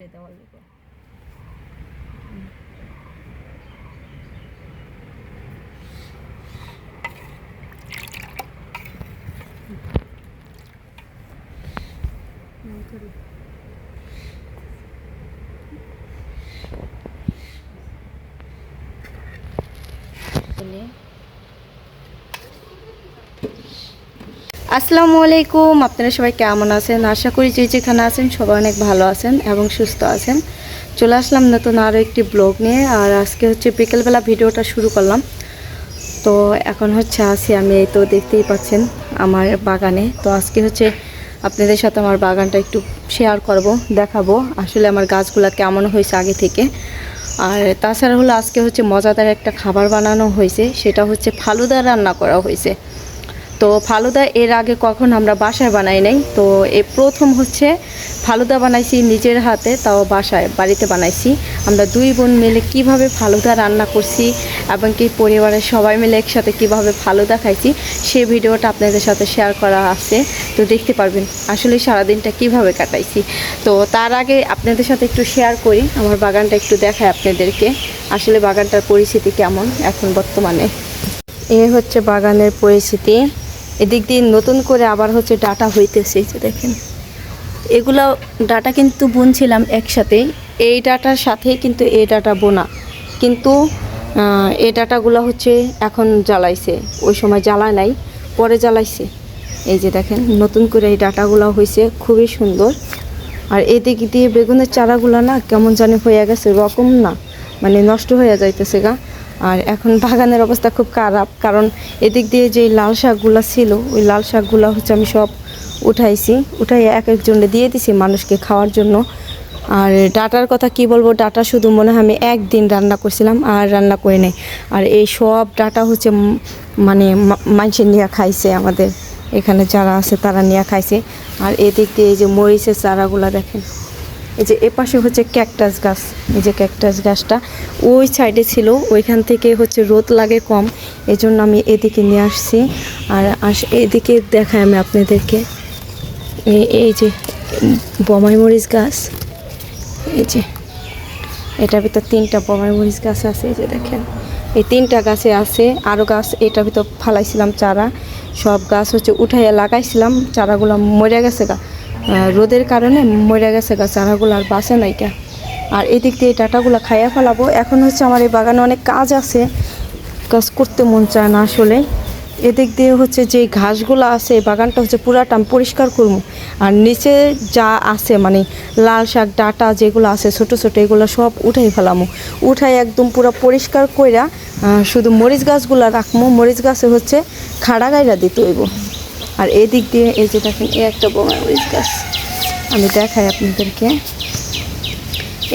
যেতে বলবি তো। হুম, করি। চলে। আসসালামু আলাইকুম, আপনারা সবাই কেমন আছেন? আশা করি যে যেখানে আছেন সবাই অনেক ভালো আছেন এবং সুস্থ আছেন। চলে আসলাম নতুন আরও একটি ব্লগ নিয়ে, আর আজকে হচ্ছে বিকেলবেলা ভিডিওটা শুরু করলাম। তো এখন হচ্ছে আসি আমি, এই তো দেখতেই পাচ্ছেন আমার বাগানে। তো আজকে হচ্ছে আপনাদের সাথে আমার বাগানটা একটু শেয়ার করব, দেখাবো, আসলে আমার গাছগুলা কেমন হয়েছে আগে থেকে। আর তাছাড়া হলো আজকে হচ্ছে মজাদার একটা খাবার বানানো হয়েছে, সেটা হচ্ছে ফালুদা রান্না করা হয়েছে। তো ফালুদা এর আগে কখন আমরা বাসায় বানাই নাই। তো এ প্রথম হচ্ছে ফালুদা বানাইছি নিজের হাতে, তাও বাসায়, বাড়িতে বানাইছি। আমরা দুই বোন মিলে কীভাবে ফালুদা রান্না করছি এবং কি পরিবারের সবাই মিলে একসাথে কীভাবে ফালুদা খাইছি সেই ভিডিওটা আপনাদের সাথে শেয়ার করা আছে। তো দেখতে পারবেন আসলে সারাদিনটা কীভাবে কাটাইছি। তো তার আগে আপনাদের সাথে একটু শেয়ার করি, আমার বাগানটা একটু দেখায় আপনাদেরকে। আসলে বাগানটার পরিস্থিতি কেমন এখন বর্তমানে? এ হচ্ছে বাগানের পরিস্থিতি। এদিক দিয়ে নতুন করে আবার হচ্ছে ডাটা হইতেছে যে দেখেন। এগুলো ডাটা কিন্তু বুনছিলাম একসাথে, এই ডাটার সাথেই কিন্তু এই ডাটা বোনা। কিন্তু এই ডাটাগুলো হচ্ছে এখন জ্বালাইছে। ওই সময় জ্বালা নাই, পরে জ্বালাইছে। এই যে দেখেন, নতুন করে এই ডাটাগুলো হয়েছে খুবই সুন্দর। আর এদিক দিয়ে বেগুনের চারাগুলো না কেমন জানি হয়ে গেছে, রকম না মানে নষ্ট হয়ে যাইতেছে গা। আর এখন বাগানের অবস্থা খুব খারাপ, কারণ এদিক দিয়ে যে লাল শাকগুলো ছিল, ওই লাল শাকগুলো হচ্ছে আমি সব উঠাইছি উঠাই এক একজনে দিয়ে দিছি মানুষকে খাওয়ার জন্য। আর ডাটার কথা কি বলব, ডাটা শুধু মনে হয় আমি একদিন রান্না করছিলাম আর রান্না করে নেই। আর এই সব ডাটা হচ্ছে মানে মানুষের নিয়ে খাইছে আমাদের। এখানে যারা আছে তারা নিয়ে খাইছে। আর এদিক দিয়ে যে মরিচের চারাগুলো দেখেন। এই যে এ পাশে হচ্ছে ক্যাকটাস গাছ, এই যে ক্যাকটাস গাছটা ওই সাইডে ছিল, ওইখান থেকে হচ্ছে রোদ লাগে কম এই জন্য আমি এদিকে নিয়ে আসছি। আর আস, এদিকে দেখাই আমি আপনাদেরকে। এই- যে বমাই মরিচ গাছ, এই যে এটার ভিতর তিনটা বমাই মরিচ গাছ আছে, এই যে দেখেন। এই তিনটা গাছে আছে আরও গাছ, এটার ভিতর ফালাইছিলাম চারা, সব গাছ হচ্ছে উঠাইয়া লাগাইছিলাম, চারাগুলো মরে গেছে গা। রোদের কারণে মরে গেছে গা, চারাগুলো আর বাঁচে নাই কা আর এদিক দিয়ে এই ডাটাগুলো খাইয়া ফেলাবো। এখন হচ্ছে আমার এই বাগানে অনেক কাজ আছে। কাজ করতে মন চায় না আসলে। এদিক দিয়ে হচ্ছে যে ঘাসগুলো আছে বাগানটা হচ্ছে পুরাটা আমি পরিষ্কার করব। আর নিচে যা আছে মানে লাল শাক, ডাটা যেগুলো আছে, ছোট ছোট, এগুলো সব উঠাই ফেলামো। উঠাই একদম পুরো পরিষ্কার কইরা শুধু মরিচ গাছগুলো রাখব মরিচ গাছে হচ্ছে খাড়া গাইরা দিতে হইব। আর এদিক দিয়ে এই যে দেখেন, এই একটা বোমা মরিচ গাছ। আমি দেখাই আপনাদেরকে।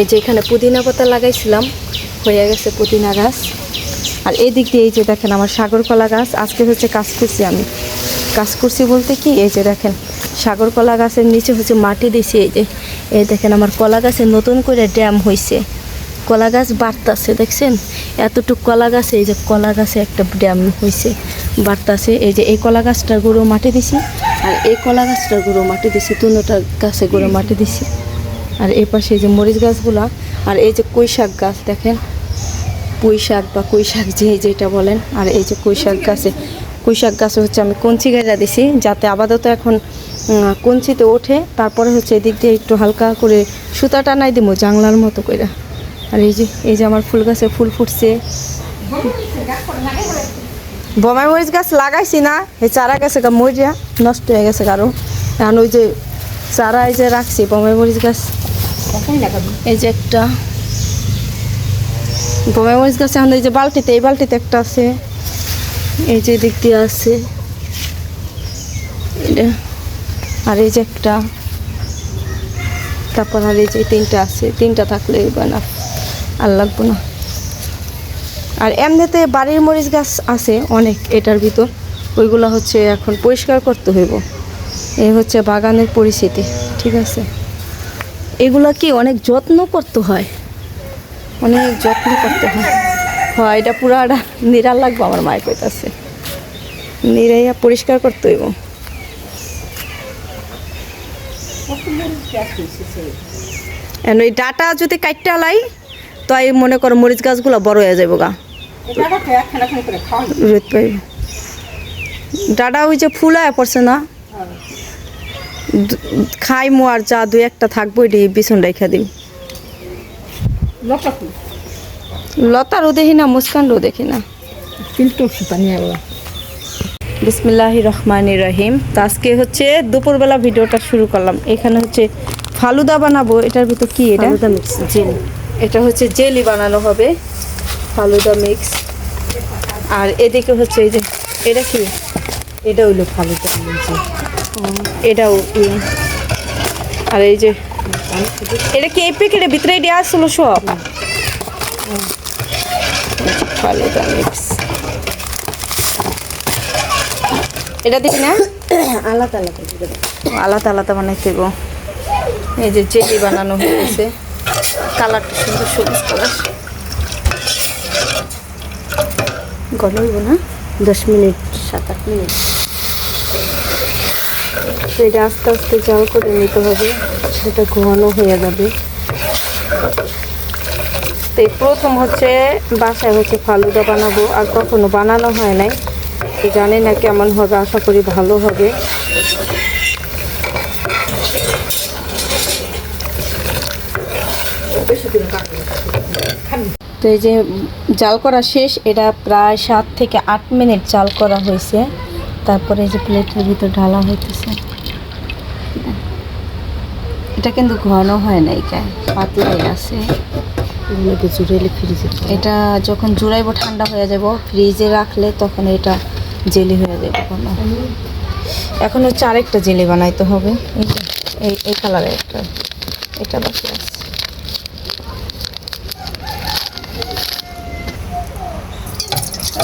এই যে এখানে পুদিনা পাতা লাগাইছিলাম, হয়ে গেছে পুদিনা গাছ। আর এই দিক দিয়ে এই যে দেখেন আমার সাগর কলা গাছ, আজকে হচ্ছে কাজ করছি আমি। কাজ করছি বলতে কি, এই যে দেখেন সাগর কলা গাছের নিচে হচ্ছে মাটি দিছি, এই যে, এই দেখেন আমার কলা গাছে নতুন করে ড্যাম হয়েছে কলা গাছ বাড়তাছে, দেখছেন? এতটুক কলা গাছে, এই যে কলা গাছে একটা ড্যাম হয়েছে বাড়তাছে। এই যে এই কলা গাছটার গুঁড়ো মাটি দিছি, আর এই কলা গাছটার গুঁড়ো মাটি দিছি দুটোটা গাছে গুঁড়ো মাটি দিছি। আর এই পাশে যে মরিচ গাছগুলা, আর এই যে কই শাক গাছ দেখেন? পুঁই শাক বা কুই শাক যে যেটা বলেন। আর এই যে কুই শাক গাছে, কুই শাক গাছে হচ্ছে আমি কঞ্চি গাইরা দিছি, যাতে আপাতত এখন কঞ্চিতে ওঠে। তারপরে হচ্ছে এদিক দিয়ে একটু হালকা করে সুতা টানাই দিব জাংলার মতো করে আর এই যে এই যে আমার ফুল গাছে ফুল ফুটছে। বমাই মরিচ গাছ লাগাইছি না এই চারা গেছে গা মরিয়া নষ্ট হয়ে গেছে কারও এখন ওই যে চারা এই যে রাখছি বমাই মরিচ গাছ। এই যে একটা বোমা মরিচ গাছ এখন এই যে বালতিতে এই বালতিতে একটা আছে। এই যে দিক দিয়ে আছে। এটা আর এই যে একটা তারপর আর এই যে তিনটা আছে। তিনটা থাকলে বানা আর লাগবো না। আর এমনিতে বাড়ির মরিচ গাছ আছে অনেক এটার ভিতর। ওইগুলো হচ্ছে এখন পরিষ্কার করতে হইব। এই হচ্ছে বাগানের পরিস্থিতি ঠিক আছে? এগুলা কি অনেক যত্ন করতে হয়? অনেক যত্ন করতে হয়। হয় এটা পুরো একটা নিরাল লাগবে আমার মায়ের কইতাছে। নিরাইয়া পরিষ্কার করতে হইব। ওই ডাটা যদি কাটতে লাই তো এই মনে করো মরিচ গাছগুলো বড় হয়ে যাব গা। রোদ ওই যে ফুলায় পড়ছে না? খাই মো আর যা দু একটা থাকব, এটি বিছন রেখা দিই। লতারও দেখি না মুস্কানও দেখি না। বিসমিল্লাহ রহমান রহিম। তো আজকে হচ্ছে দুপুরবেলা ভিডিওটা শুরু করলাম। এখানে হচ্ছে ফালুদা বানাবো, এটার ভিতর কি এটা? এটা হচ্ছে জেলি বানানো হবে ফালুদা মিক্স। আর এদিকে হচ্ছে এই যে এটা কি? এটা হইল ফালুদা এটাও উম, আর এই যে এটা কি এই প্যাকেটের ভিতরে দেওয়া আসলো সব? ফালুদা মিক্স। এটা দেখি না? আলাদা আলাদা। আলাদা আলাদা বানাইতে গো। এই যে জেলি বানানো হয়ে গেছে কালারটা সুন্দর সবুজ কালার। গরম হইব না? দশ মিনিট, সাত আট মিনিট। তো এটা আস্তে আস্তে জাল করে নিতে হবে, সেটা ঘন হয়ে যাবে। তো প্রথম হচ্ছে বাসায় হচ্ছে ফালুদা বানাবো, আর কখনো বানানো হয় নাই। জানি না কেমন হবে, আশা করি ভালো হবে। তো এই যে জাল করা শেষ এটা প্রায় সাত থেকে আট মিনিট জাল করা হয়েছে। তারপরে এই যে প্লেটের ভিতর ঢালা হইতেছে। এটা কিন্তু ঘন হয় না এটা পাতলাই আছে। এগুলোকে জুড়েলে ফ্রিজে এটা যখন জুড়াইবো ঠান্ডা হয়ে যাব ফ্রিজে রাখলে তখন এটা জেলি হয়ে যাবে ঘন এখন হচ্ছে আরেকটা জেলি বানাইতে হবে। এই কালারের একটা। এটা বাকি আছে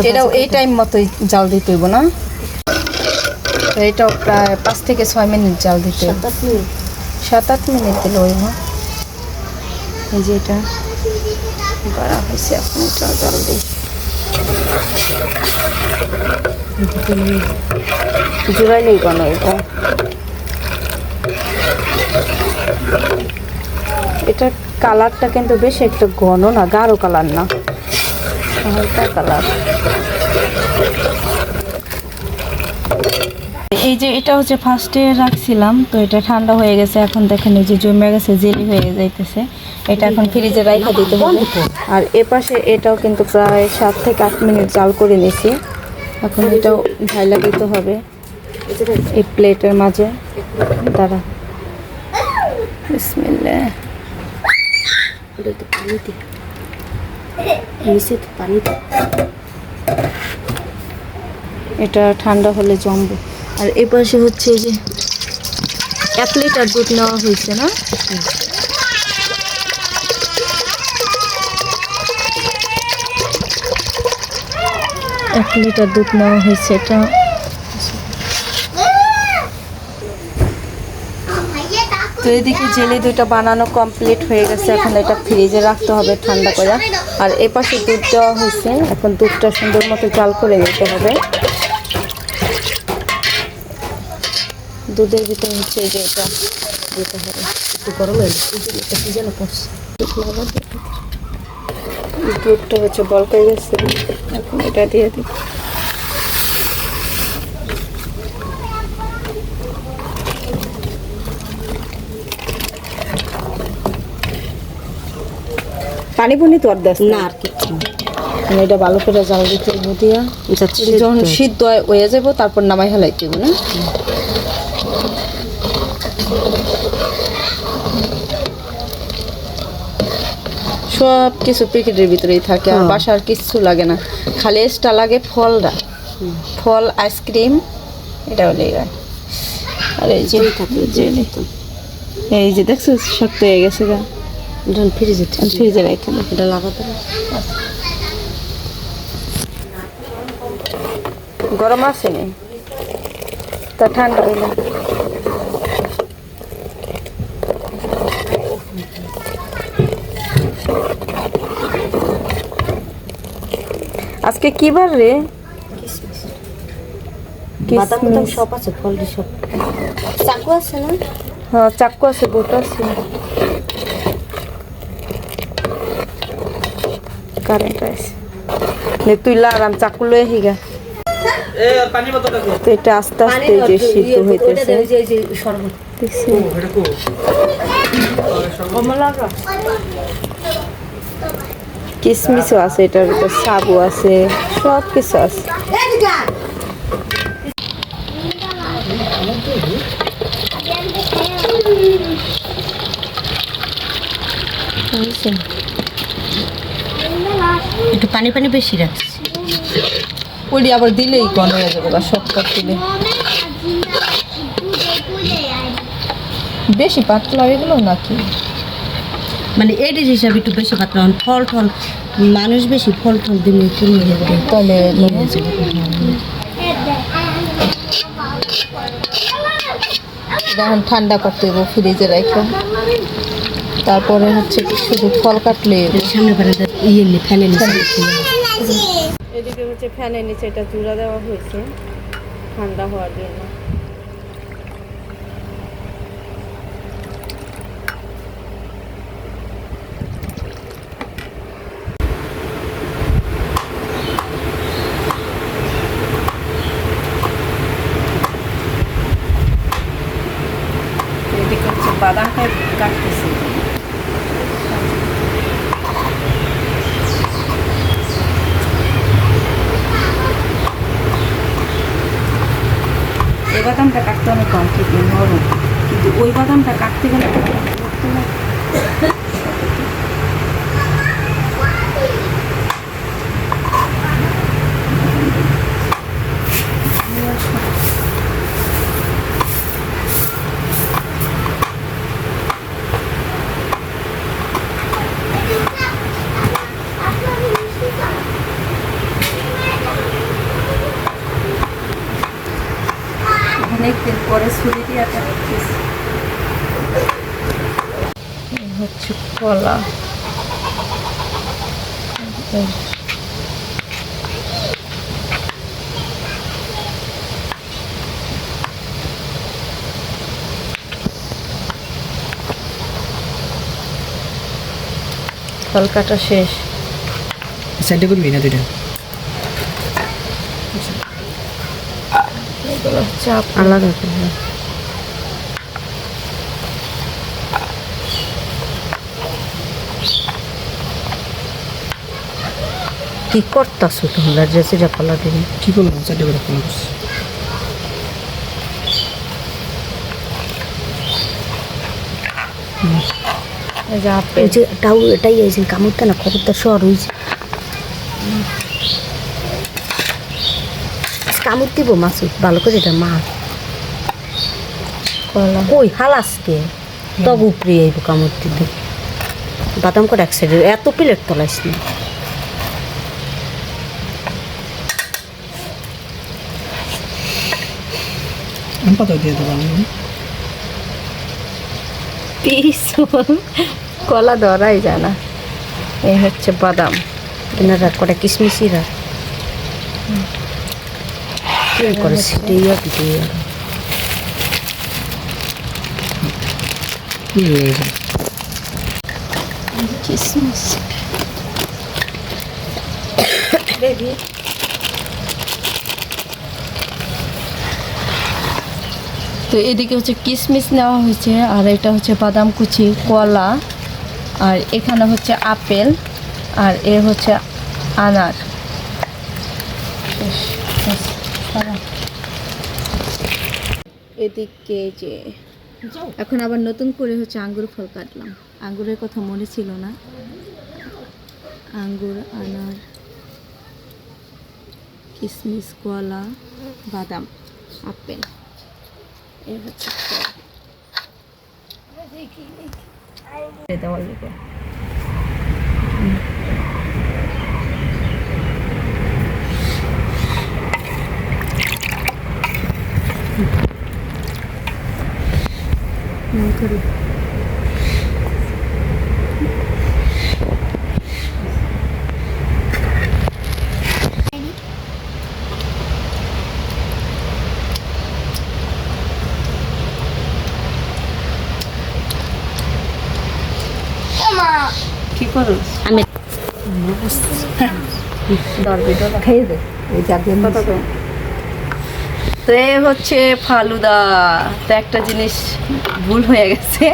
এটাও এই টাইম মতোই জাল দিতে হইব না। এটাও প্রায় পাঁচ থেকে ছয় মিনিট জাল দিতে। সাত আট মিনিট। দিলে হইব। এই যে এটা বাড়া হয়েছে এখন এটা জাল দিই। জুড়াইলেই এটা? এটা কালারটা কিন্তু বেশ একটা ঘন না গাঢ় কালার না। হালকা কালার এই যে এটা হচ্ছে ফার্স্টে রাখছিলাম, তো এটা ঠান্ডা হয়ে গেছে, এখন দেখেন এই যে জমে গেছে, জেলি হয়ে যাইতেছে। এটা এখন ফ্রিজে রাখা দিতে হবে। আর এ পাশে এটাও কিন্তু প্রায় সাত থেকে আট মিনিট জাল করে নিয়েছি। এখন এটাও ঢাইলা দিতে হবে। এই প্লেটের মাঝে। দাঁড়া। পানিতে নিচে তো। পানিতে এটা ঠান্ডা হলে জমবে। আর এ পাশে হচ্ছে যে এক লিটার দুধ নেওয়া হয়েছে না? এক লিটার দুধ নেওয়া হয়েছে এটা। তো এদিকে জেলি দুইটা বানানো কমপ্লিট হয়ে গেছে। এখন এটা ফ্রিজে রাখতে হবে ঠান্ডা করে। আর এ পাশে দুধ দেওয়া হয়েছে। এখন দুধটা সুন্দর মতো জাল করে দিতে হবে। দুধের ভিতরে হচ্ছে যে এটা দিতে হবে। একটু গরম যেন দুধটা হচ্ছে বল করে গেছে। এখন এটা দিয়ে দিই পানি পুনি তো আর দেশ না আর কিচ্ছু না মানে এটা ভালো করে জাল দিতে দিয়া। যখন সিদ্ধ হয়- হয়ে যাব তারপর নামাই হেলাইতে হইব না? সব কিছু প্যাকেটের ভিতরেই থাকে আর। বাসার কিচ্ছু লাগে না। খালি এক্সট্রা লাগে ফলটা। ফল আইসক্রিম এটা হলেই হয়। আর এই যে এই যে দেখছ শক্ত হয়ে গেছে গা। যখন ফ্রিজে ফ্রিজে রেখে। এটা লাগাতে। গরম আছে নি তা ঠান্ডা হইলে আজকে কি বার রে। সব আছে ফল সব চাকু আছে না হ্যাঁ চাক্কু আছে বোট আছে কারেন্ট আছে নে তুই লাগাম চাকু লয়ে হিগা এ আর পানি বোতল দেখো তো এটা আস্তে আস্তে যে সিদ্ধ হইতেছে। দেখছি। এটা কো? কিসমিসও আছে এটার উপর সাবু আছে সব কিছু আছে বুঝছেন? একটু পানি পানি বেশি রাখছি। ওইটি আবার দিলেই কন হয়ে যাবে বা শর্টকাট দিলে। বেশি পাতলা এগুলো নাকি? মানে এডির হিসাবে একটু বেশি পাতলা ফল টল মানুষ বেশি ফল ফল দিলে কিনে যাবে। তাহলে হয়ে। যাবে। এখন ঠান্ডা করতে দেবো ফ্রিজে রাখা তারপরে হচ্ছে শুধু ফল কাটলে সামনে পারে ইয়ে ফ্যানের নিচে। এদিকে হচ্ছে ফ্যানের নিচে এটা জুড়া দেওয়া হয়েছে, ঠান্ডা হওয়ার জন্য। বাদামটা কাটতেছি এই বাদামটা কাটতে অনেক কম থেকে নরম। কিন্তু ওই বাদামটা কাটতে গেলে অনেকদিন পরে ছুরি দিয়ে কাটতেছি এই হচ্ছে কলা কাটা শেষ। সাইডে করবি না দুইটা? হচ্ছে আপ- আলাদা কি করতাছো তোমরা? যে সেটা ফলা দিন কি করলাম সাইডে করে ফোন করছি যে এটাও এটাই না খবরটা শহর হয়েছে কামড় দিব ভালো করে এটা মা। কলা ওই হালাসকে তব উপরে আইব কামড় দিতে। বাদাম করে এক সাইডে এত প্লেট তলাইস না। আমি পাতা দিয়ে দেবো আমি কলা ধরাই যায় না এই হচ্ছে বাদাম এনারা কটা কিসমিসি রাখ কি করে সেটাই আর দিতে কি হয়েছে কিসমিস তো এদিকে হচ্ছে কিসমিস নেওয়া হয়েছে, আর এটা হচ্ছে বাদাম কুচি, কলা, আর এখানে হচ্ছে আপেল, আর এ হচ্ছে আনার। এদিকে যে, এখন আবার নতুন করে হচ্ছে আঙ্গুর ফল কাটলাম। আঙ্গুরের কথা মনে ছিল না। আঙ্গুর, আনার কিশমিশ কলা, বাদাম, আপেল। এই হচ্ছে ফল। এই দেওয়ার লিগে। হুম, করি। তো এ হচ্ছে ফালুদা। তো একটা জিনিস ভুল হয়ে গেছে।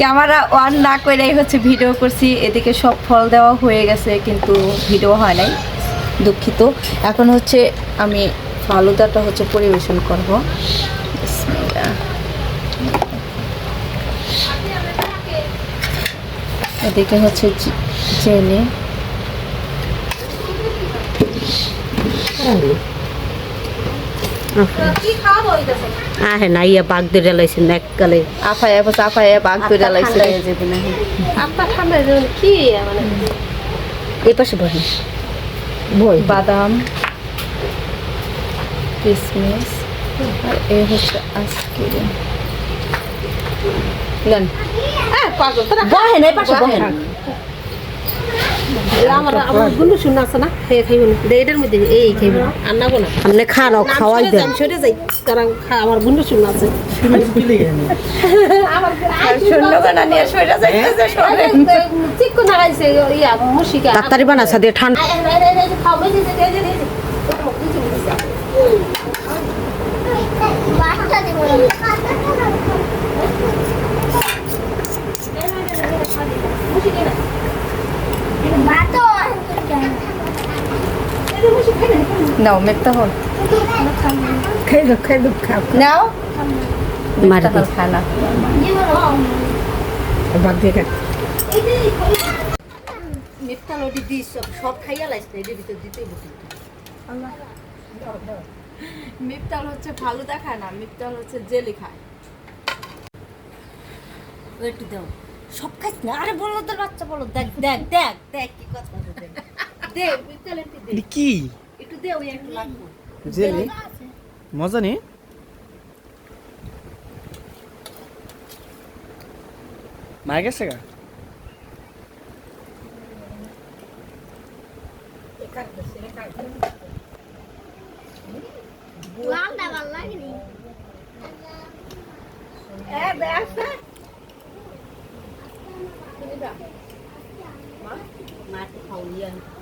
ক্যামেরা অন না করেই হচ্ছে ভিডিও করছি। এদিকে সব ফল দেওয়া হয়ে গেছে, কিন্তু ভিডিও হয় নাই। দুঃখিত। এখন হচ্ছে আমি ফালুদাটা হচ্ছে পরিবেশন করব। এদিকে হচ্ছে চেনি আহে না ইয়া বাঘ দিয়ে লাইছেন এককালে আফায় বসে আফায় বাঘ লাইছে। এই পাশে বসেন বাদাম কিশমিশ আর এ হচ্ছে আইসক্রিম। নেন বহেন এই পাশে বহেন। আমার আমার গুন্ডু শুনে আছে না? খেয়ে খাইব না। দে এটার মধ্যে এই খাইব। না আর নাবো না আপনি খান খাওয়াই দেন আমার গুন্ডু আছে। ইয়া মুশিকা। ডাক্তারি বানাসা দিয়ে ঠান্ডা নাও মেঘটা হল খাই দো খাই দো খা নাও মার মেঘটা হল খানা বাদ দিয়ে খা মিথ্যা নদী দিস সব খাইয়া লাইছ না এদের ভিতর দিতেই বসে মিফতাল হচ্ছে ফালুদা খায় না মিফতাল হচ্ছে জেলি খায় একটু দাও সব খাইছ না আরে বলো তোর বাচ্চা বলো দেখ দেখ দেখ দেখ কি কথা দেখ দে একটু দে কি জেলি? মজা নেই? মার গেছে গা? মা একটু খাওয়াই